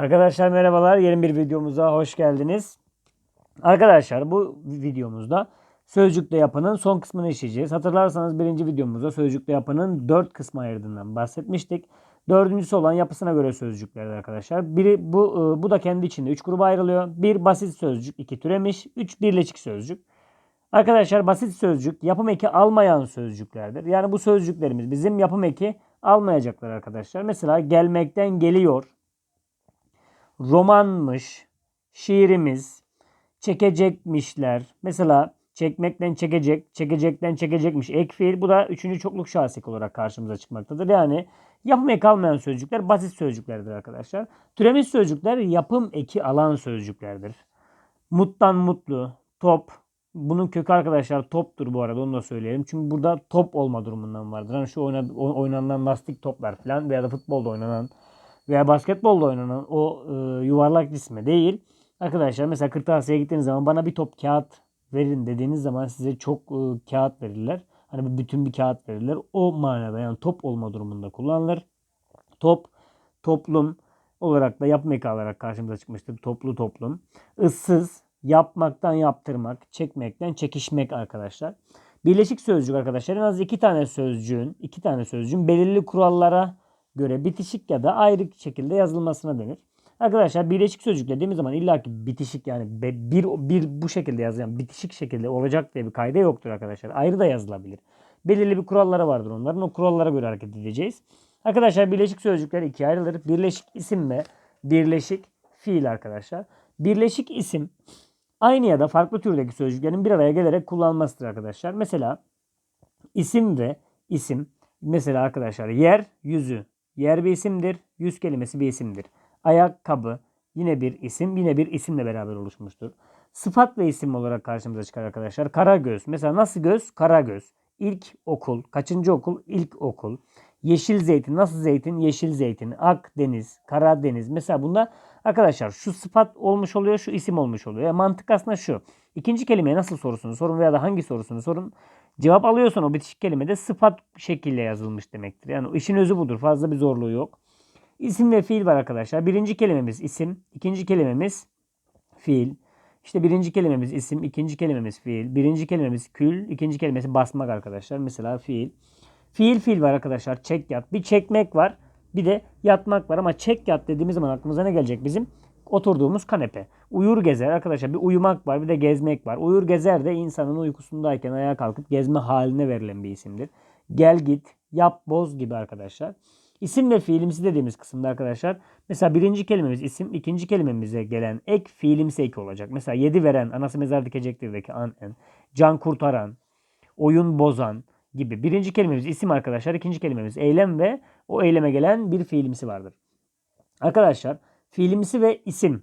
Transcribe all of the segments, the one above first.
Arkadaşlar merhabalar. Yeni bir videomuza hoş geldiniz. Arkadaşlar bu videomuzda sözcükle yapının son kısmını işleyeceğiz. Hatırlarsanız birinci videomuzda sözcükle yapının dört kısmı ayırdığından bahsetmiştik. Dördüncüsü olan yapısına göre sözcüklerdi arkadaşlar. Biri bu e, bu da kendi içinde üç gruba ayrılıyor. Bir basit sözcük, iki türemiş, üç birleşik sözcük. Arkadaşlar basit sözcük yapım eki almayan sözcüklerdir. Yani bu sözcüklerimiz bizim yapım eki almayacaklar arkadaşlar. Mesela gelmekten geliyor, romanmış, şiirimiz, çekecekmişler. Mesela çekmekten çekecek, çekecekten çekecekmiş ek fiil. Bu da üçüncü çokluk şahsik olarak karşımıza çıkmaktadır. Yani yapım eki sözcükler basit sözcüklerdir arkadaşlar. Türemiş sözcükler yapım eki alan sözcüklerdir. Muttan mutlu, top. Bunun kökü arkadaşlar toptur bu arada onu da söyleyelim. Çünkü burada top olma durumundan vardır. Hani şu oyna- oynanan lastik toplar falan veya da futbolda oynanan veya basketbolda oynanan o e, yuvarlak cisme değil. Arkadaşlar mesela kırtasiyeye gittiğiniz zaman bana bir top kağıt verin dediğiniz zaman size çok e, kağıt verirler. Hani bütün bir kağıt verirler. O manada yani top olma durumunda kullanılır. Top, toplum olarak da yapım eki alarak karşımıza çıkmıştır. Toplu toplum. Issız, yapmaktan yaptırmak, çekmekten çekişmek arkadaşlar. Birleşik sözcük arkadaşlar en az iki tane sözcüğün, iki tane sözcüğün belirli kurallara göre bitişik ya da ayrı şekilde yazılmasına denir. Arkadaşlar birleşik sözcük dediğimiz zaman illaki bitişik yani bir, bir bu şekilde yazılan bitişik şekilde olacak diye bir kayda yoktur arkadaşlar. Ayrı da yazılabilir. Belirli bir kuralları vardır onların. O kurallara göre hareket edeceğiz. Arkadaşlar birleşik sözcükler ikiye ayrılır. Birleşik isim ve birleşik fiil arkadaşlar. Birleşik isim aynı ya da farklı türdeki sözcüklerin bir araya gelerek kullanılmasıdır arkadaşlar. Mesela isim ve isim mesela arkadaşlar yer yüzü yer bir isimdir. Yüz kelimesi bir isimdir. Ayakkabı yine bir isim yine bir isimle beraber oluşmuştur. Sıfat ve isim olarak karşımıza çıkar arkadaşlar. Kara göz. Mesela nasıl göz? Kara göz. İlk okul. Kaçıncı okul? İlk okul. Yeşil zeytin. Nasıl zeytin? Yeşil zeytin. Akdeniz. Karadeniz. Mesela bunda arkadaşlar şu sıfat olmuş oluyor. Şu isim olmuş oluyor. Yani mantık aslında şu. İkinci kelimeye nasıl sorusunu sorun veya da hangi sorusunu sorun. Cevap alıyorsan o bitişik kelimede sıfat şekilde yazılmış demektir. Yani işin özü budur. Fazla bir zorluğu yok. İsim ve fiil var arkadaşlar. Birinci kelimemiz isim. ikinci kelimemiz fiil. İşte birinci kelimemiz isim, ikinci kelimemiz fiil, birinci kelimemiz kül, ikinci kelimesi basmak arkadaşlar. Mesela fiil. Fiil fiil var arkadaşlar. Çek yat. Bir çekmek var. Bir de yatmak var ama çek yat dediğimiz zaman aklımıza ne gelecek bizim? Oturduğumuz kanepe. Uyur gezer arkadaşlar. Bir uyumak var bir de gezmek var. Uyur gezer de insanın uykusundayken ayağa kalkıp gezme haline verilen bir isimdir. Gel git, yap boz gibi arkadaşlar. İsim ve fiilimsi dediğimiz kısımda arkadaşlar mesela birinci kelimemiz isim, ikinci kelimemize gelen ek fiilimsi eki olacak. Mesela yedi veren, anası mezar dikecektirdeki an en, can kurtaran, oyun bozan gibi. Birinci kelimemiz isim arkadaşlar, ikinci kelimemiz eylem ve o eyleme gelen bir fiilimsi vardır. Arkadaşlar fiilimsi ve isim.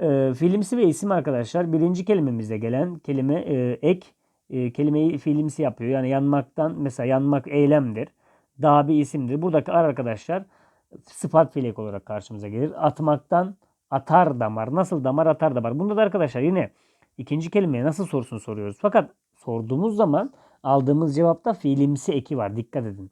E, fiilimsi ve isim arkadaşlar birinci kelimemizde gelen kelime e, ek e, kelimeyi fiilimsi yapıyor. Yani yanmaktan mesela yanmak eylemdir daha bir isimdir. Buradaki ar arkadaşlar sıfat fiilek olarak karşımıza gelir. Atmaktan atar damar. Nasıl damar atar damar. Bunda da arkadaşlar yine ikinci kelimeye nasıl sorusunu soruyoruz. Fakat sorduğumuz zaman aldığımız cevapta fiilimsi eki var. Dikkat edin.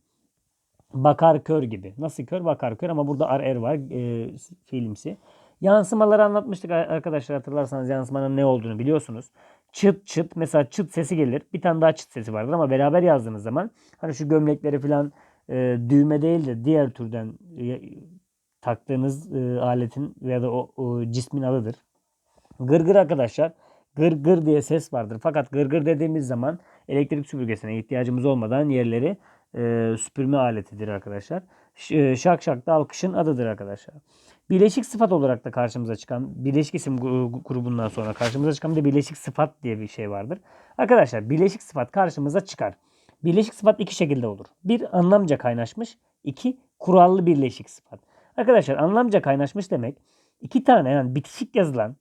Bakar kör gibi. Nasıl kör? Bakar kör ama burada ar er var. E, fiilimsi. Yansımaları anlatmıştık arkadaşlar hatırlarsanız yansımanın ne olduğunu biliyorsunuz. Çıt çıt mesela çıt sesi gelir. Bir tane daha çıt sesi vardır ama beraber yazdığınız zaman hani şu gömlekleri falan e, düğme değil de diğer türden e, taktığınız e, aletin veya da o, o cismin adıdır. Gırgır arkadaşlar gır gır diye ses vardır. Fakat gırgır dediğimiz zaman elektrik süpürgesine ihtiyacımız olmadan yerleri e, süpürme aletidir arkadaşlar. Ş- şak şak da alkışın adıdır arkadaşlar. Bileşik sıfat olarak da karşımıza çıkan bileşik isim grubundan sonra karşımıza çıkan bir de bileşik sıfat diye bir şey vardır. Arkadaşlar bileşik sıfat karşımıza çıkar. Birleşik sıfat iki şekilde olur. Bir anlamca kaynaşmış, iki kurallı birleşik sıfat. Arkadaşlar anlamca kaynaşmış demek iki tane yani bitişik yazılan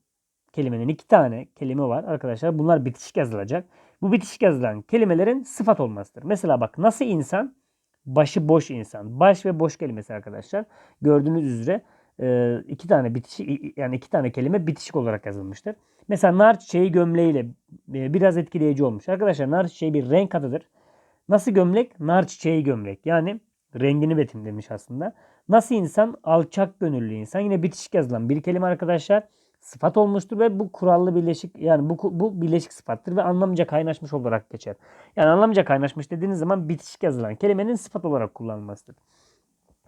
kelimenin iki tane kelime var arkadaşlar. Bunlar bitişik yazılacak. Bu bitişik yazılan kelimelerin sıfat olmasıdır. Mesela bak nasıl insan? Başı boş insan. Baş ve boş kelimesi arkadaşlar. Gördüğünüz üzere iki tane bitişik yani iki tane kelime bitişik olarak yazılmıştır. Mesela nar çiçeği gömleğiyle biraz etkileyici olmuş. Arkadaşlar nar çiçeği bir renk adıdır. Nasıl gömlek? Nar çiçeği gömlek. Yani rengini betimlemiş aslında. Nasıl insan? Alçak gönüllü insan. Yine bitişik yazılan bir kelime arkadaşlar sıfat olmuştur ve bu kurallı birleşik yani bu bu birleşik sıfattır ve anlamca kaynaşmış olarak geçer. Yani anlamca kaynaşmış dediğiniz zaman bitişik yazılan kelimenin sıfat olarak kullanılmasıdır.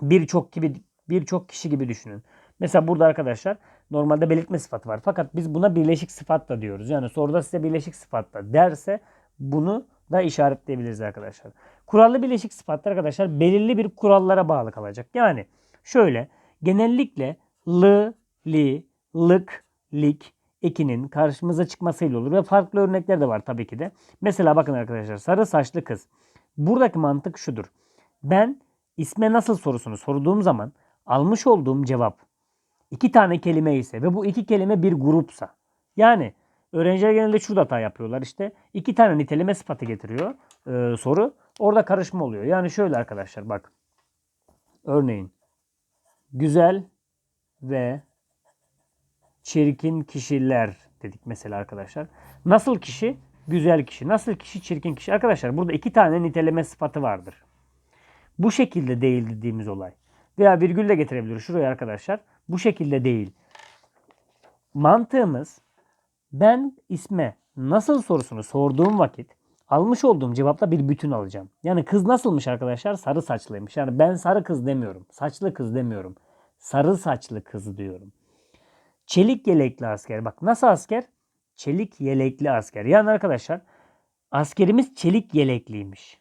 Birçok gibi birçok kişi gibi düşünün. Mesela burada arkadaşlar normalde belirtme sıfatı var. Fakat biz buna birleşik sıfat da diyoruz. Yani soruda size birleşik sıfat da derse bunu da işaretleyebiliriz arkadaşlar. Kurallı birleşik sıfatlar arkadaşlar belirli bir kurallara bağlı kalacak. Yani şöyle genellikle lı, li, lık, lik ekinin karşımıza çıkmasıyla olur ve farklı örnekler de var tabii ki de. Mesela bakın arkadaşlar sarı saçlı kız. Buradaki mantık şudur. Ben isme nasıl sorusunu sorduğum zaman almış olduğum cevap iki tane kelime ise ve bu iki kelime bir grupsa. Yani öğrenciler genelde şurada hata yapıyorlar işte. iki tane niteleme sıfatı getiriyor e, soru. Orada karışma oluyor. Yani şöyle arkadaşlar bak. Örneğin güzel ve çirkin kişiler dedik mesela arkadaşlar. Nasıl kişi? Güzel kişi. Nasıl kişi? Çirkin kişi. Arkadaşlar burada iki tane niteleme sıfatı vardır. Bu şekilde değil dediğimiz olay. Veya virgül de getirebiliriz şuraya arkadaşlar. Bu şekilde değil. Mantığımız ben isme nasıl sorusunu sorduğum vakit almış olduğum cevapla bir bütün alacağım. Yani kız nasılmış arkadaşlar? Sarı saçlıymış. Yani ben sarı kız demiyorum. Saçlı kız demiyorum. Sarı saçlı kız diyorum. Çelik yelekli asker. Bak nasıl asker? Çelik yelekli asker. Yani arkadaşlar askerimiz çelik yelekliymiş.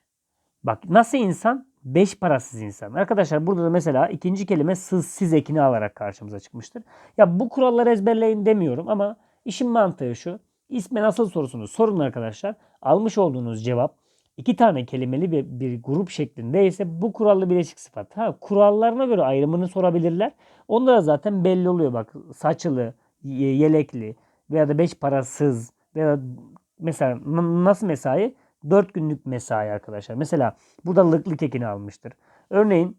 Bak nasıl insan? Beş parasız insan. Arkadaşlar burada da mesela ikinci kelime sız siz ekini alarak karşımıza çıkmıştır. Ya bu kuralları ezberleyin demiyorum ama işin mantığı şu. İsme nasıl sorusunu sorun arkadaşlar. Almış olduğunuz cevap iki tane kelimeli ve bir grup şeklinde ise bu kurallı bileşik sıfat. Ha, kurallarına göre ayrımını sorabilirler. Onda da zaten belli oluyor bak. Saçılı, yelekli veya da beş parasız veya mesela nasıl mesai? 4 günlük mesai arkadaşlar. Mesela burada lıklık ekini almıştır. Örneğin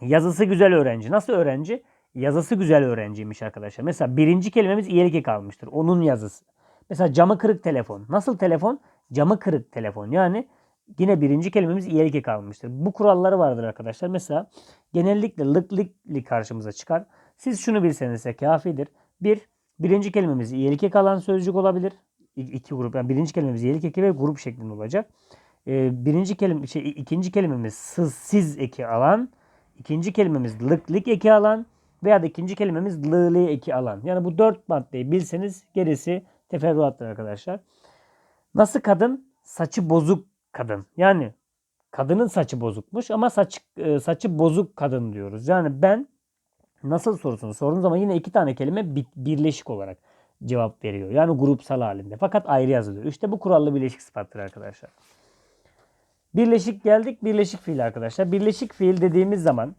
yazısı güzel öğrenci. Nasıl öğrenci? Yazısı güzel öğrenciymiş arkadaşlar. Mesela birinci kelimemiz iyilik eki almıştır. Onun yazısı. Mesela camı kırık telefon. Nasıl telefon? Camı kırık telefon. Yani yine birinci kelimemiz iyilik eki almıştır. Bu kuralları vardır arkadaşlar. Mesela genellikle lıklıkli karşımıza çıkar. Siz şunu bilseniz de kafidir. Bir, birinci kelimemiz iyilik eki alan sözcük olabilir iki grup. Yani birinci kelimemiz iyilik eki ve grup şeklinde olacak. Ee, birinci kelime, şey, ikinci kelimemiz sız, siz eki alan. ikinci kelimemiz lık, lik eki alan. Veya da ikinci kelimemiz lı, eki alan. Yani bu dört maddeyi bilseniz gerisi teferruattır arkadaşlar. Nasıl kadın? Saçı bozuk kadın. Yani kadının saçı bozukmuş ama saç, e, saçı bozuk kadın diyoruz. Yani ben nasıl sorusunu sorduğum zaman yine iki tane kelime birleşik olarak cevap veriyor. Yani grupsal halinde. Fakat ayrı yazılıyor. İşte bu kurallı birleşik sıfattır arkadaşlar. Birleşik geldik. Birleşik fiil arkadaşlar. Birleşik fiil dediğimiz zaman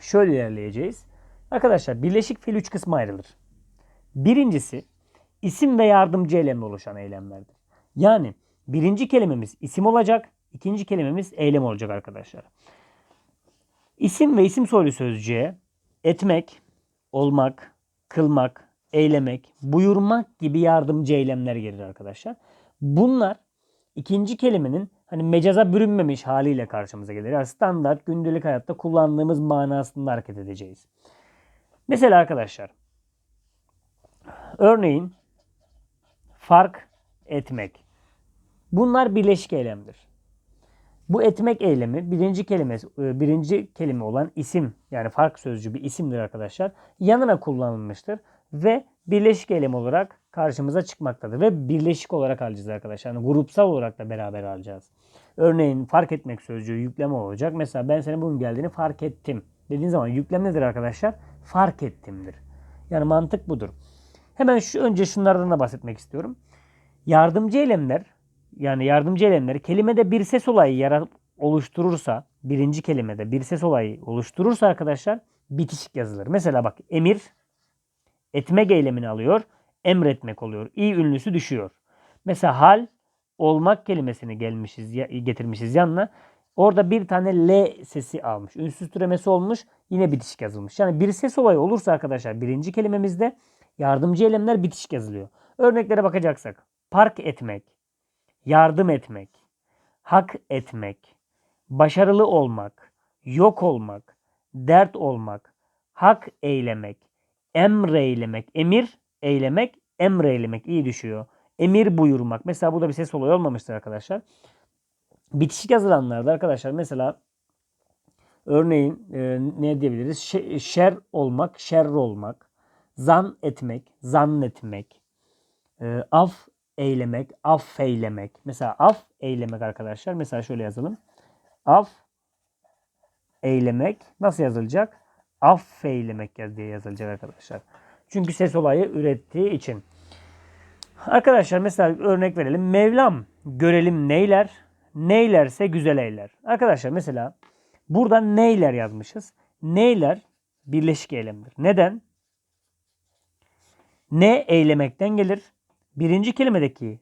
şöyle ilerleyeceğiz. Arkadaşlar birleşik fiil üç kısma ayrılır. Birincisi isim ve yardımcı eylemle oluşan eylemlerdir. Yani birinci kelimemiz isim olacak. ikinci kelimemiz eylem olacak arkadaşlar. İsim ve isim soylu sözcüğe etmek, olmak, kılmak, eylemek, buyurmak gibi yardımcı eylemler gelir arkadaşlar. Bunlar ikinci kelimenin hani mecaza bürünmemiş haliyle karşımıza gelir. Yani standart gündelik hayatta kullandığımız manasında hareket edeceğiz. Mesela arkadaşlar örneğin fark etmek. Bunlar birleşik eylemdir. Bu etmek eylemi birinci kelime e, birinci kelime olan isim yani fark sözcüğü bir isimdir arkadaşlar. Yanına kullanılmıştır ve birleşik eylem olarak karşımıza çıkmaktadır. Ve birleşik olarak alacağız arkadaşlar. Yani grupsal olarak da beraber alacağız. Örneğin fark etmek sözcüğü yükleme olacak. Mesela ben senin bugün geldiğini fark ettim. Dediğin zaman yüklem nedir arkadaşlar? Fark ettimdir. Yani mantık budur. Hemen şu önce şunlardan da bahsetmek istiyorum. Yardımcı eylemler yani yardımcı eylemler kelimede bir ses olayı yarat oluşturursa birinci kelimede bir ses olayı oluşturursa arkadaşlar bitişik yazılır. Mesela bak emir etmek eylemini alıyor. Emretmek oluyor. İ ünlüsü düşüyor. Mesela hal olmak kelimesini gelmişiz getirmişiz yanına. Orada bir tane L sesi almış. Ünsüz türemesi olmuş. Yine bitişik yazılmış. Yani bir ses olayı olursa arkadaşlar birinci kelimemizde yardımcı eylemler bitişik yazılıyor. Örneklere bakacaksak. Park etmek, yardım etmek, hak etmek, başarılı olmak, yok olmak, dert olmak, hak eylemek, emreylemek, emir eylemek, emreylemek iyi düşüyor. Emir buyurmak. Mesela burada bir ses olayı olmamıştır arkadaşlar. Bitişik yazılanlarda arkadaşlar mesela örneğin e, ne diyebiliriz? Şe- şer olmak, şer olmak, zan etmek, zannetmek, e, af eylemek, affeylemek. Mesela af eylemek arkadaşlar. Mesela şöyle yazalım. Af eylemek nasıl yazılacak? Affeylemek diye yazılacak arkadaşlar. Çünkü ses olayı ürettiği için. Arkadaşlar mesela örnek verelim. Mevlam görelim neyler? Neylerse güzel eyler. Arkadaşlar mesela burada neyler yazmışız. Neyler birleşik eylemdir. Neden? Ne eylemekten gelir. Birinci kelimedeki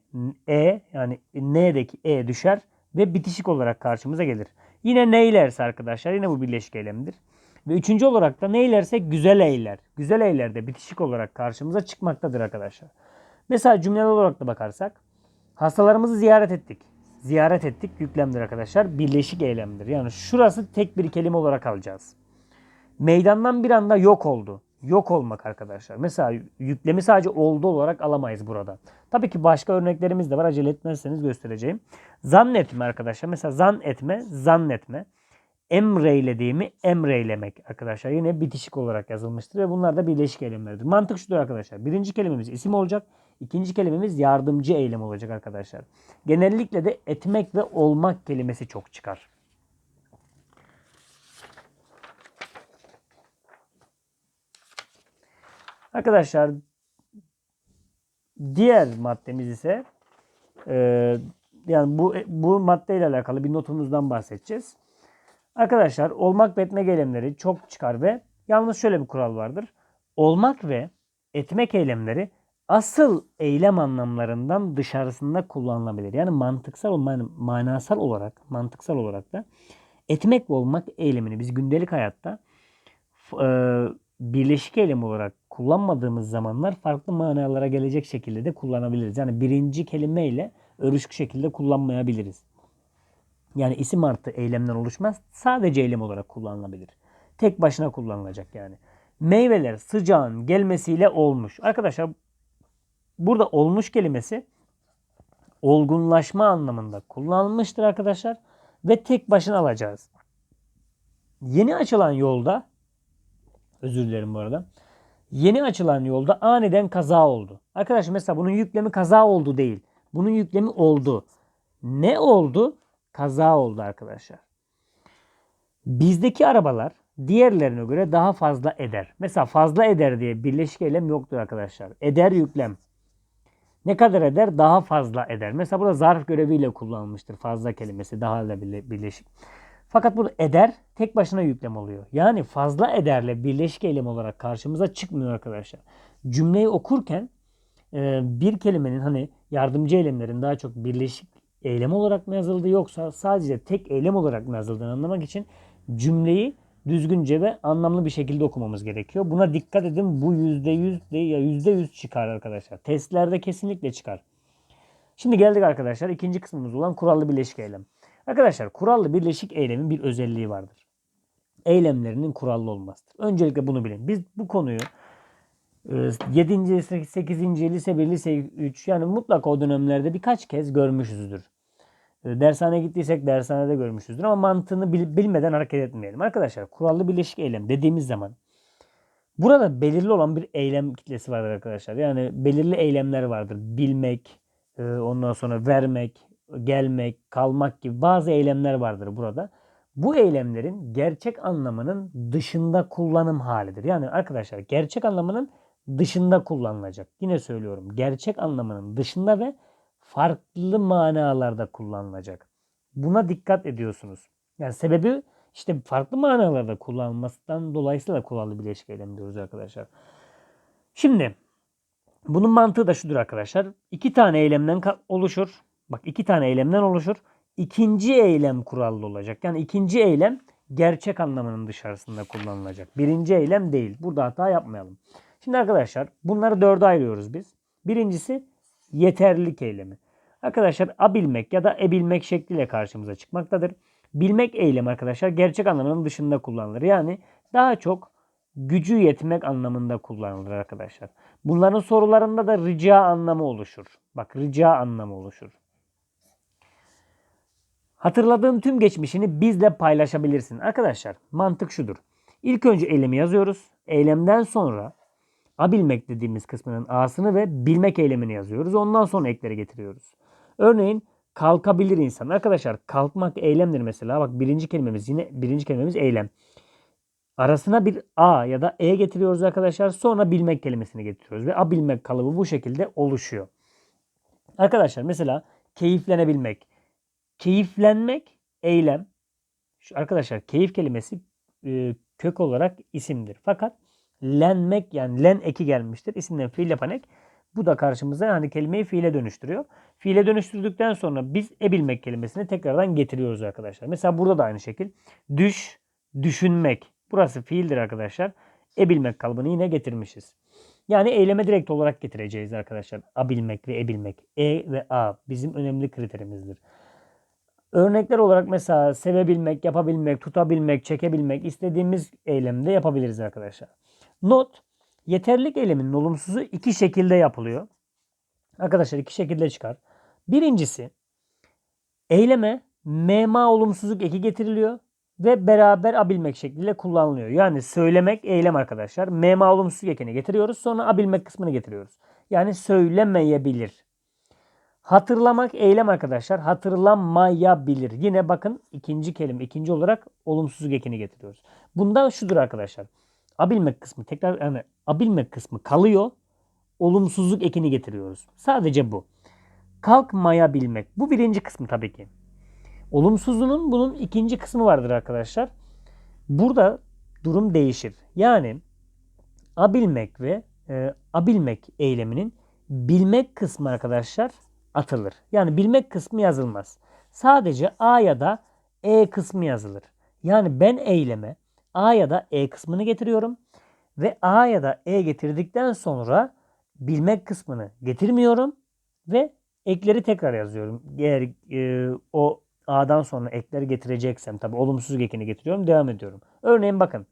e yani ne'deki e düşer ve bitişik olarak karşımıza gelir. Yine neylerse arkadaşlar yine bu birleşik eylemdir. Ve üçüncü olarak da neylerse güzel eyler. Güzel eyler de bitişik olarak karşımıza çıkmaktadır arkadaşlar. Mesela cümleler olarak da bakarsak hastalarımızı ziyaret ettik. Ziyaret ettik yüklemdir arkadaşlar. Birleşik eylemdir. Yani şurası tek bir kelime olarak alacağız. Meydandan bir anda yok oldu. Yok olmak arkadaşlar. Mesela yüklemi sadece oldu olarak alamayız burada. Tabii ki başka örneklerimiz de var. Acele etmezseniz göstereceğim. Zannetme arkadaşlar. Mesela zan etme, zannetme. Emreylediğimi emreylemek arkadaşlar. Yine bitişik olarak yazılmıştır ve bunlar da birleşik eylemlerdir. Mantık şudur arkadaşlar. Birinci kelimemiz isim olacak. İkinci kelimemiz yardımcı eylem olacak arkadaşlar. Genellikle de etmek ve olmak kelimesi çok çıkar. Arkadaşlar diğer maddemiz ise e, yani bu bu maddeyle alakalı bir notumuzdan bahsedeceğiz. Arkadaşlar olmak ve etmek eylemleri çok çıkar ve yalnız şöyle bir kural vardır. Olmak ve etmek eylemleri asıl eylem anlamlarından dışarısında kullanılabilir. Yani mantıksal man manasal olarak, mantıksal olarak da etmek ve olmak eylemini biz gündelik hayatta e, birleşik eylem olarak kullanmadığımız zamanlar farklı manalara gelecek şekilde de kullanabiliriz. Yani birinci kelimeyle örüşük şekilde kullanmayabiliriz. Yani isim artı eylemden oluşmaz. Sadece eylem olarak kullanılabilir. Tek başına kullanılacak yani. Meyveler sıcağın gelmesiyle olmuş. Arkadaşlar burada olmuş kelimesi olgunlaşma anlamında kullanılmıştır arkadaşlar. Ve tek başına alacağız. Yeni açılan yolda özür dilerim bu arada. Yeni açılan yolda aniden kaza oldu. Arkadaşlar mesela bunun yüklemi kaza oldu değil. Bunun yüklemi oldu. Ne oldu? Kaza oldu arkadaşlar. Bizdeki arabalar diğerlerine göre daha fazla eder. Mesela fazla eder diye birleşik eylem yoktur arkadaşlar. Eder yüklem. Ne kadar eder? Daha fazla eder. Mesela burada zarf göreviyle kullanılmıştır. Fazla kelimesi daha ile birleşik. Fakat burada eder tek başına yüklem oluyor. Yani fazla ederle birleşik eylem olarak karşımıza çıkmıyor arkadaşlar. Cümleyi okurken e, bir kelimenin hani yardımcı eylemlerin daha çok birleşik eylem olarak mı yazıldığı yoksa sadece tek eylem olarak mı yazıldığını anlamak için cümleyi düzgünce ve anlamlı bir şekilde okumamız gerekiyor. Buna dikkat edin. Bu %100 değil ya %100 çıkar arkadaşlar. Testlerde kesinlikle çıkar. Şimdi geldik arkadaşlar ikinci kısmımız olan kurallı birleşik eylem. Arkadaşlar kurallı birleşik eylemin bir özelliği vardır. Eylemlerinin kurallı olmasıdır. Öncelikle bunu bilin. Biz bu konuyu 7. 8. lise 1, lise 3 yani mutlaka o dönemlerde birkaç kez görmüşüzdür. E, dershaneye gittiysek dershanede görmüşüzdür ama mantığını bilmeden hareket etmeyelim. Arkadaşlar kurallı birleşik eylem dediğimiz zaman burada belirli olan bir eylem kitlesi vardır arkadaşlar. Yani belirli eylemler vardır. Bilmek, e, ondan sonra vermek, gelmek, kalmak gibi bazı eylemler vardır burada. Bu eylemlerin gerçek anlamının dışında kullanım halidir. Yani arkadaşlar gerçek anlamının dışında kullanılacak. Yine söylüyorum. Gerçek anlamının dışında ve farklı manalarda kullanılacak. Buna dikkat ediyorsunuz. Yani sebebi işte farklı manalarda kullanılmasından dolayısıyla kurallı bileşik eylem diyoruz arkadaşlar. Şimdi bunun mantığı da şudur arkadaşlar. İki tane eylemden oluşur. Bak iki tane eylemden oluşur. İkinci eylem kurallı olacak. Yani ikinci eylem gerçek anlamının dışarısında kullanılacak. Birinci eylem değil. Burada hata yapmayalım. Şimdi arkadaşlar bunları dörde ayırıyoruz biz. Birincisi yeterlilik eylemi. Arkadaşlar abilmek ya da ebilmek şekliyle karşımıza çıkmaktadır. Bilmek eylemi arkadaşlar gerçek anlamının dışında kullanılır. Yani daha çok gücü yetmek anlamında kullanılır arkadaşlar. Bunların sorularında da rica anlamı oluşur. Bak rica anlamı oluşur. Hatırladığın tüm geçmişini bizle paylaşabilirsin. Arkadaşlar mantık şudur. İlk önce eylemi yazıyoruz. Eylemden sonra abilmek dediğimiz kısmının a'sını ve bilmek eylemini yazıyoruz. Ondan sonra ekleri getiriyoruz. Örneğin kalkabilir insan. Arkadaşlar kalkmak eylemdir mesela. Bak birinci kelimemiz yine birinci kelimemiz eylem. Arasına bir a ya da e getiriyoruz arkadaşlar. Sonra bilmek kelimesini getiriyoruz ve a bilmek kalıbı bu şekilde oluşuyor. Arkadaşlar mesela keyiflenebilmek. Keyiflenmek eylem. Şu arkadaşlar keyif kelimesi e, kök olarak isimdir. Fakat lenmek yani len eki gelmiştir. İsimden fiil yapan ek. Bu da karşımıza hani kelimeyi fiile dönüştürüyor. Fiile dönüştürdükten sonra biz ebilmek kelimesini tekrardan getiriyoruz arkadaşlar. Mesela burada da aynı şekil. Düş, düşünmek. Burası fiildir arkadaşlar. Ebilmek kalıbını yine getirmişiz. Yani eyleme direkt olarak getireceğiz arkadaşlar. Abilmek ve ebilmek. E ve a bizim önemli kriterimizdir. Örnekler olarak mesela sevebilmek, yapabilmek, tutabilmek, çekebilmek istediğimiz eylemde yapabiliriz arkadaşlar. Not, yeterlik eyleminin olumsuzu iki şekilde yapılıyor. Arkadaşlar iki şekilde çıkar. Birincisi eyleme mema olumsuzluk eki getiriliyor ve beraber abilmek şekliyle kullanılıyor. Yani söylemek eylem arkadaşlar. Mema olumsuzluk ekini getiriyoruz sonra abilmek kısmını getiriyoruz. Yani söylemeyebilir. Hatırlamak eylem arkadaşlar. Hatırlamayabilir. Yine bakın ikinci kelime ikinci olarak olumsuzluk ekini getiriyoruz. Bundan şudur arkadaşlar. Abilmek kısmı tekrar yani abilmek kısmı kalıyor. Olumsuzluk ekini getiriyoruz. Sadece bu. Kalkmayabilmek. Bu birinci kısmı tabii ki. Olumsuzluğun bunun ikinci kısmı vardır arkadaşlar. Burada durum değişir. Yani abilmek ve e, abilmek eyleminin bilmek kısmı arkadaşlar atılır. Yani bilmek kısmı yazılmaz. Sadece A ya da E kısmı yazılır. Yani ben eyleme A ya da E kısmını getiriyorum ve A ya da E getirdikten sonra bilmek kısmını getirmiyorum ve ekleri tekrar yazıyorum. Eğer e, o A'dan sonra ekleri getireceksem tabi olumsuz ekini getiriyorum devam ediyorum. Örneğin bakın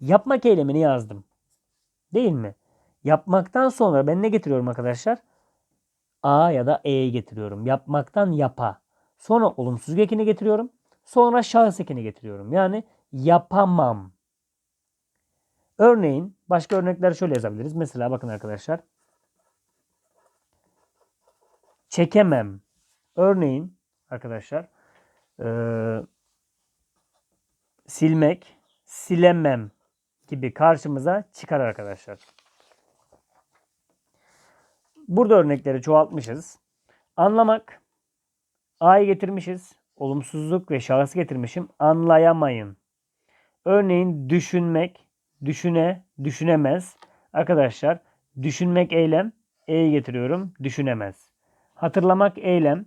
yapmak eylemini yazdım. Değil mi? Yapmaktan sonra ben ne getiriyorum arkadaşlar? A ya da E'yi getiriyorum. Yapmaktan yapa. Sonra olumsuz ekini getiriyorum. Sonra şahıs ekini getiriyorum. Yani yapamam. Örneğin başka örnekler şöyle yazabiliriz. Mesela bakın arkadaşlar. Çekemem. Örneğin arkadaşlar ee, silmek, silemem gibi karşımıza çıkar arkadaşlar. Burada örnekleri çoğaltmışız. Anlamak. A'yı getirmişiz. Olumsuzluk ve şahıs getirmişim. Anlayamayın. Örneğin düşünmek. Düşüne, düşünemez. Arkadaşlar düşünmek eylem. E'yi getiriyorum. Düşünemez. Hatırlamak eylem.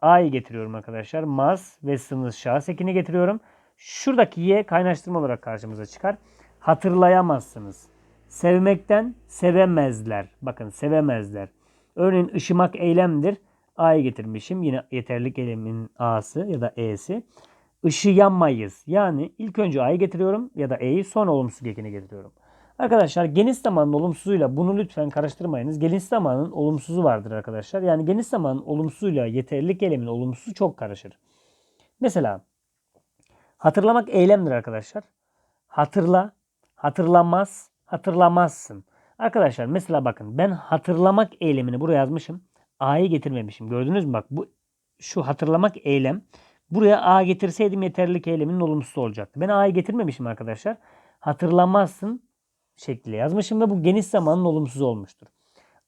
A'yı getiriyorum arkadaşlar. Maz ve sınız şahıs ekini getiriyorum. Şuradaki Y kaynaştırma olarak karşımıza çıkar. Hatırlayamazsınız. Sevmekten sevemezler. Bakın sevemezler. Örneğin ışımak eylemdir. A'yı getirmişim. Yine yeterlik eylemin A'sı ya da E'si. Işıyamayız. Yani ilk önce A'yı getiriyorum ya da E'yi sonra olumsuz ekini getiriyorum. Arkadaşlar geniş zamanın olumsuzuyla bunu lütfen karıştırmayınız. Geniş zamanın olumsuzu vardır arkadaşlar. Yani geniş zamanın olumsuzuyla yeterlilik eylemin olumsuzu çok karışır. Mesela hatırlamak eylemdir arkadaşlar. Hatırla, hatırlamaz, hatırlamazsın. Arkadaşlar mesela bakın ben hatırlamak eylemini buraya yazmışım. A'yı getirmemişim. Gördünüz mü? Bak bu şu hatırlamak eylem. Buraya A getirseydim yeterlilik eyleminin olumsuz olacaktı. Ben A'yı getirmemişim arkadaşlar. Hatırlamazsın şekliyle yazmışım ve bu geniş zamanın olumsuz olmuştur.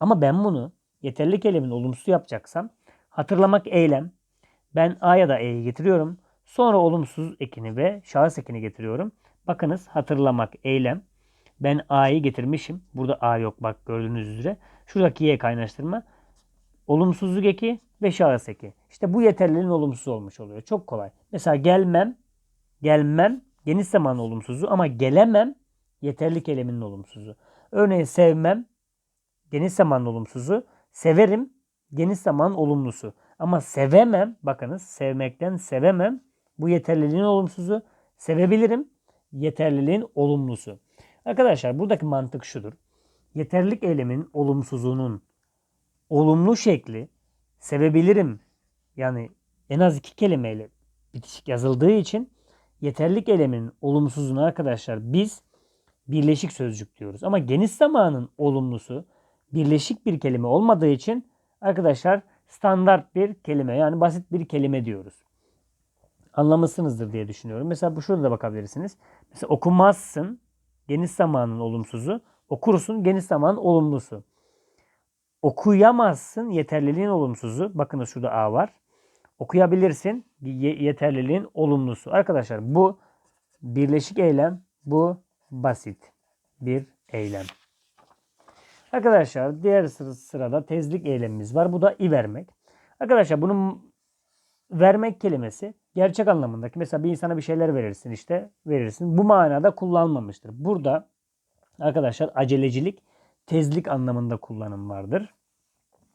Ama ben bunu yeterlilik eylemin olumsuz yapacaksam hatırlamak eylem. Ben A da E'yi getiriyorum. Sonra olumsuz ekini ve şahıs ekini getiriyorum. Bakınız hatırlamak eylem. Ben A'yı getirmişim. Burada A yok bak gördüğünüz üzere. Şuradaki Y kaynaştırma. Olumsuzluk eki ve şahıs eki. İşte bu yeterliliğin olumsuz olmuş oluyor. Çok kolay. Mesela gelmem, gelmem geniş zaman olumsuzu ama gelemem yeterlik eyleminin olumsuzu. Örneğin sevmem geniş zaman olumsuzu. Severim geniş zaman olumlusu. Ama sevemem bakınız sevmekten sevemem bu yeterliliğin olumsuzu. Sevebilirim yeterliliğin olumlusu. Arkadaşlar buradaki mantık şudur. Yeterlilik eyleminin olumsuzluğunun olumlu şekli sevebilirim. Yani en az iki kelimeyle bitişik yazıldığı için yeterlilik eyleminin olumsuzluğunu arkadaşlar biz birleşik sözcük diyoruz. Ama geniş zamanın olumlusu birleşik bir kelime olmadığı için arkadaşlar standart bir kelime yani basit bir kelime diyoruz. Anlamışsınızdır diye düşünüyorum. Mesela bu şurada da bakabilirsiniz. Mesela okumazsın geniş zamanın olumsuzu. Okursun geniş zamanın olumlusu. Okuyamazsın yeterliliğin olumsuzu. Bakın şurada A var. Okuyabilirsin ye- yeterliliğin olumlusu. Arkadaşlar bu birleşik eylem, bu basit bir eylem. Arkadaşlar diğer sıra- sırada tezlik eylemimiz var. Bu da i vermek. Arkadaşlar bunun vermek kelimesi gerçek anlamındaki mesela bir insana bir şeyler verirsin işte verirsin. Bu manada kullanılmamıştır. Burada arkadaşlar acelecilik tezlik anlamında kullanım vardır.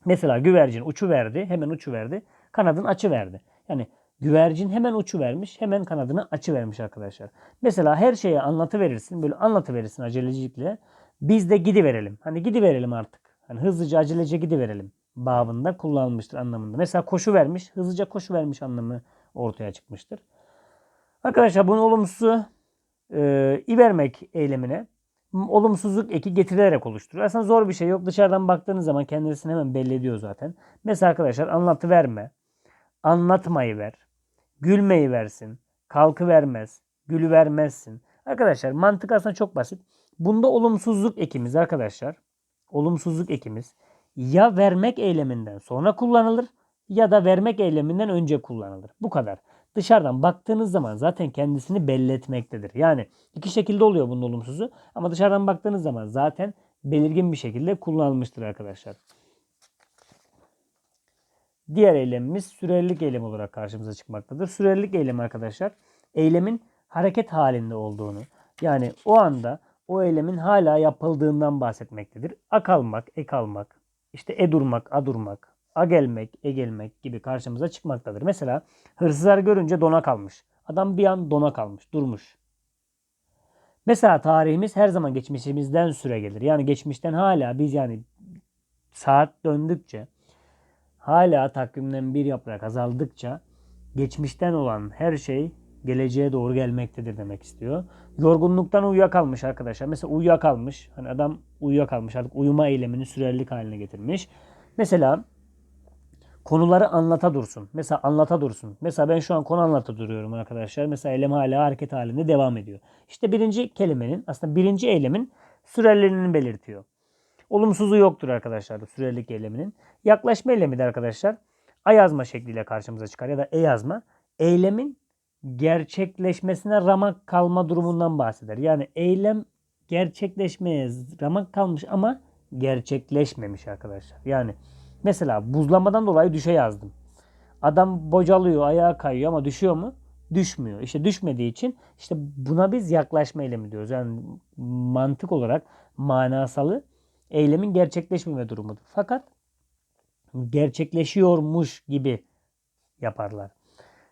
Mesela güvercin uçu verdi, hemen uçu verdi. Kanadını açı verdi. Yani güvercin hemen uçu vermiş, hemen kanadını açı vermiş arkadaşlar. Mesela her şeye anlatı verirsin, böyle anlatı verirsin acelecilikle. Biz de gidi verelim. Hani gidi verelim artık. Hani hızlıca acelece gidi verelim babında kullanılmıştır anlamında. Mesela koşu vermiş, hızlıca koşu vermiş anlamı ortaya çıkmıştır. Arkadaşlar bunun olumsuzu e, i vermek eylemine olumsuzluk eki getirilerek oluşturur. Aslında zor bir şey yok. Dışarıdan baktığınız zaman kendisini hemen belli ediyor zaten. Mesela arkadaşlar anlatı verme, anlatmayı ver, gülmeyi versin, kalkı vermez, gülü vermezsin. Arkadaşlar mantık aslında çok basit. Bunda olumsuzluk ekimiz arkadaşlar. Olumsuzluk ekimiz ya vermek eyleminden sonra kullanılır ya da vermek eyleminden önce kullanılır. Bu kadar. Dışarıdan baktığınız zaman zaten kendisini belli etmektedir. Yani iki şekilde oluyor bunun olumsuzu ama dışarıdan baktığınız zaman zaten belirgin bir şekilde kullanılmıştır arkadaşlar. Diğer eylemimiz sürelilik eylem olarak karşımıza çıkmaktadır. Sürelilik eylem arkadaşlar eylemin hareket halinde olduğunu yani o anda o eylemin hala yapıldığından bahsetmektedir. A kalmak, e kalmak, işte e durmak, a durmak, a gelmek, e gelmek gibi karşımıza çıkmaktadır. Mesela hırsızlar görünce dona kalmış. Adam bir an dona kalmış, durmuş. Mesela tarihimiz her zaman geçmişimizden süre gelir. Yani geçmişten hala biz yani saat döndükçe hala takvimden bir yaprak azaldıkça geçmişten olan her şey geleceğe doğru gelmektedir demek istiyor. Yorgunluktan uyuyakalmış arkadaşlar. Mesela uyuyakalmış. Hani adam uyuyakalmış artık uyuma eylemini sürelilik haline getirmiş. Mesela konuları anlata dursun. Mesela anlata dursun. Mesela ben şu an konu anlata duruyorum arkadaşlar. Mesela eylem hala hareket halinde devam ediyor. İşte birinci kelimenin aslında birinci eylemin süreliliğini belirtiyor. Olumsuzu yoktur arkadaşlar sürelilik eyleminin. Yaklaşma eylemi de arkadaşlar a yazma şekliyle karşımıza çıkar ya da e yazma. Eylemin gerçekleşmesine ramak kalma durumundan bahseder. Yani eylem gerçekleşmeye ramak kalmış ama gerçekleşmemiş arkadaşlar. Yani mesela buzlamadan dolayı düşe yazdım. Adam bocalıyor, ayağa kayıyor ama düşüyor mu? Düşmüyor. İşte düşmediği için işte buna biz yaklaşma eylemi diyoruz. Yani mantık olarak manasalı eylemin gerçekleşmeme durumudur. Fakat gerçekleşiyormuş gibi yaparlar.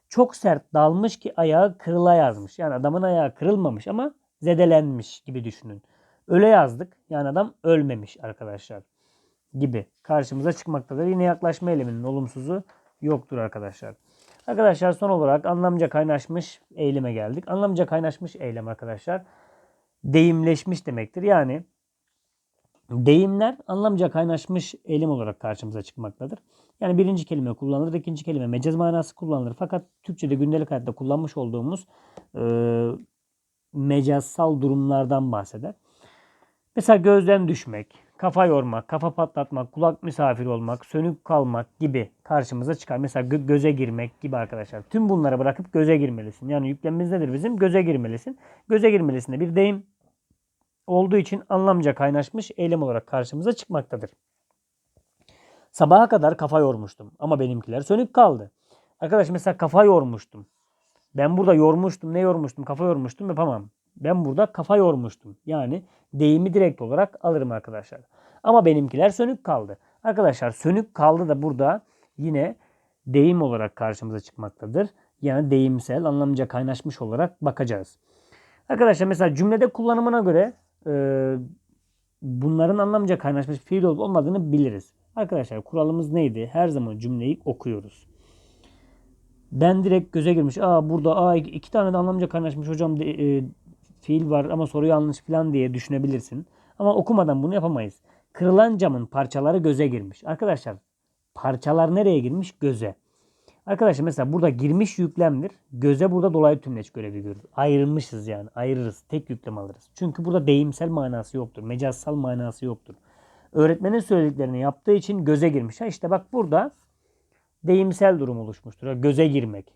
Çok sert dalmış ki ayağı kırıla yazmış. Yani adamın ayağı kırılmamış ama zedelenmiş gibi düşünün. Öle yazdık. Yani adam ölmemiş arkadaşlar gibi karşımıza çıkmaktadır. Yine yaklaşma eyleminin olumsuzu yoktur arkadaşlar. Arkadaşlar son olarak anlamca kaynaşmış eyleme geldik. Anlamca kaynaşmış eylem arkadaşlar deyimleşmiş demektir. Yani deyimler anlamca kaynaşmış eylem olarak karşımıza çıkmaktadır. Yani birinci kelime kullanılır, ikinci kelime mecaz manası kullanılır. Fakat Türkçe'de gündelik hayatta kullanmış olduğumuz e, mecazsal durumlardan bahseder. Mesela gözden düşmek, kafa yormak, kafa patlatmak, kulak misafir olmak, sönük kalmak gibi karşımıza çıkar. Mesela gö- göze girmek gibi arkadaşlar. Tüm bunları bırakıp göze girmelisin. Yani yüklemimiz nedir bizim? Göze girmelisin. Göze girmelisin de bir deyim olduğu için anlamca kaynaşmış eylem olarak karşımıza çıkmaktadır. Sabaha kadar kafa yormuştum ama benimkiler sönük kaldı. Arkadaş mesela kafa yormuştum. Ben burada yormuştum. Ne yormuştum? Kafa yormuştum. Yapamam. Ben burada kafa yormuştum. Yani deyimi direkt olarak alırım arkadaşlar. Ama benimkiler sönük kaldı. Arkadaşlar sönük kaldı da burada yine deyim olarak karşımıza çıkmaktadır. Yani deyimsel anlamca kaynaşmış olarak bakacağız. Arkadaşlar mesela cümlede kullanımına göre e, bunların anlamca kaynaşmış fiil olup olmadığını biliriz. Arkadaşlar kuralımız neydi? Her zaman cümleyi okuyoruz. Ben direkt göze girmiş. Aa burada aa iki tane de anlamca kaynaşmış hocam de, e, fiil var ama soru yanlış falan diye düşünebilirsin. Ama okumadan bunu yapamayız. Kırılan camın parçaları göze girmiş. Arkadaşlar parçalar nereye girmiş? Göze. Arkadaşlar mesela burada girmiş yüklemdir. Göze burada dolaylı tümleç görevi görür. Ayrılmışız yani. Ayırırız. Tek yüklem alırız. Çünkü burada deyimsel manası yoktur. Mecazsal manası yoktur. Öğretmenin söylediklerini yaptığı için göze girmiş. Ha işte bak burada deyimsel durum oluşmuştur. Göze girmek.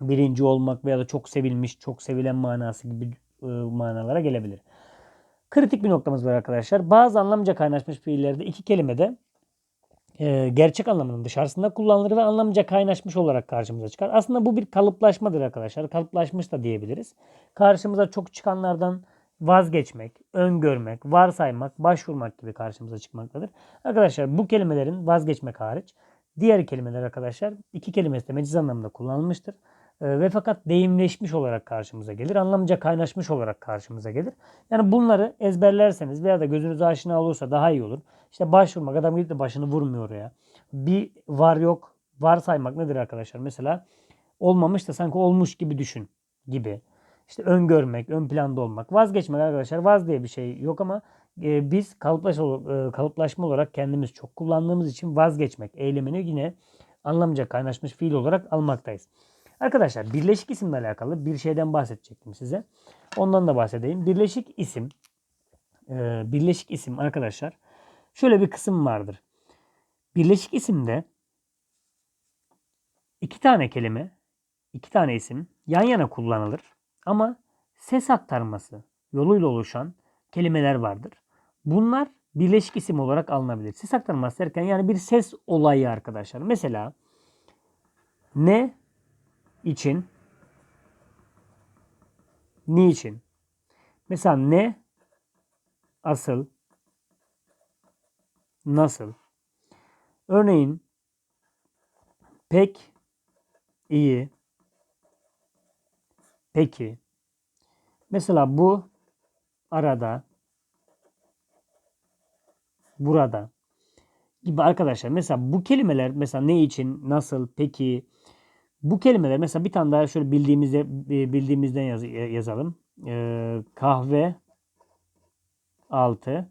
Birinci olmak veya da çok sevilmiş, çok sevilen manası gibi e, manalara gelebilir. Kritik bir noktamız var arkadaşlar. Bazı anlamca kaynaşmış fiillerde iki kelimede e, gerçek anlamının dışarısında kullanılır ve anlamca kaynaşmış olarak karşımıza çıkar. Aslında bu bir kalıplaşmadır arkadaşlar. Kalıplaşmış da diyebiliriz. Karşımıza çok çıkanlardan vazgeçmek, öngörmek, varsaymak, başvurmak gibi karşımıza çıkmaktadır. Arkadaşlar bu kelimelerin vazgeçmek hariç diğer kelimeler arkadaşlar iki kelimesi de meciz anlamında kullanılmıştır. E, ve fakat deyimleşmiş olarak karşımıza gelir. Anlamca kaynaşmış olarak karşımıza gelir. Yani bunları ezberlerseniz veya da gözünüze aşina olursa daha iyi olur. İşte başvurmak adam gidip de başını vurmuyor ya. Bir var yok varsaymak nedir arkadaşlar? Mesela olmamış da sanki olmuş gibi düşün gibi. İşte öngörmek, ön planda olmak. Vazgeçmek arkadaşlar vaz diye bir şey yok ama e, biz e, kalıplaşma olarak kendimiz çok kullandığımız için vazgeçmek eylemini yine anlamca kaynaşmış fiil olarak almaktayız. Arkadaşlar birleşik isimle alakalı bir şeyden bahsedecektim size. Ondan da bahsedeyim. Birleşik isim e, birleşik isim arkadaşlar şöyle bir kısım vardır. Birleşik isimde iki tane kelime, iki tane isim yan yana kullanılır ama ses aktarması yoluyla oluşan kelimeler vardır. Bunlar birleşik isim olarak alınabilir. Ses aktarması derken yani bir ses olayı arkadaşlar. Mesela ne için? Niçin? Mesela ne? Asıl. Nasıl? Örneğin pek iyi. Peki. Mesela bu arada burada. Gibi arkadaşlar mesela bu kelimeler mesela ne için nasıl peki bu kelimeler mesela bir tane daha şöyle bildiğimizde bildiğimizden yaz, yazalım. Ee, kahve altı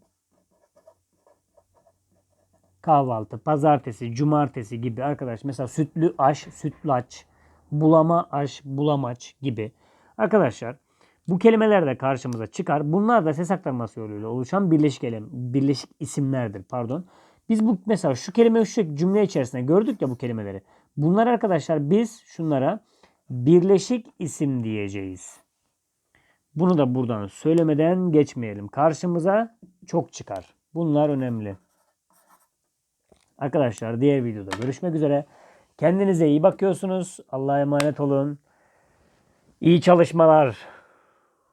kahvaltı, pazartesi, cumartesi gibi arkadaş mesela sütlü aş, sütlaç, bulama aş, bulamaç gibi. Arkadaşlar bu kelimeler de karşımıza çıkar. Bunlar da ses aktarması yoluyla oluşan birleşik elim, birleşik isimlerdir. Pardon. Biz bu mesela şu kelime şu cümle içerisinde gördük ya bu kelimeleri. Bunlar arkadaşlar biz şunlara birleşik isim diyeceğiz. Bunu da buradan söylemeden geçmeyelim. Karşımıza çok çıkar. Bunlar önemli. Arkadaşlar diğer videoda görüşmek üzere. Kendinize iyi bakıyorsunuz. Allah'a emanet olun. İyi çalışmalar.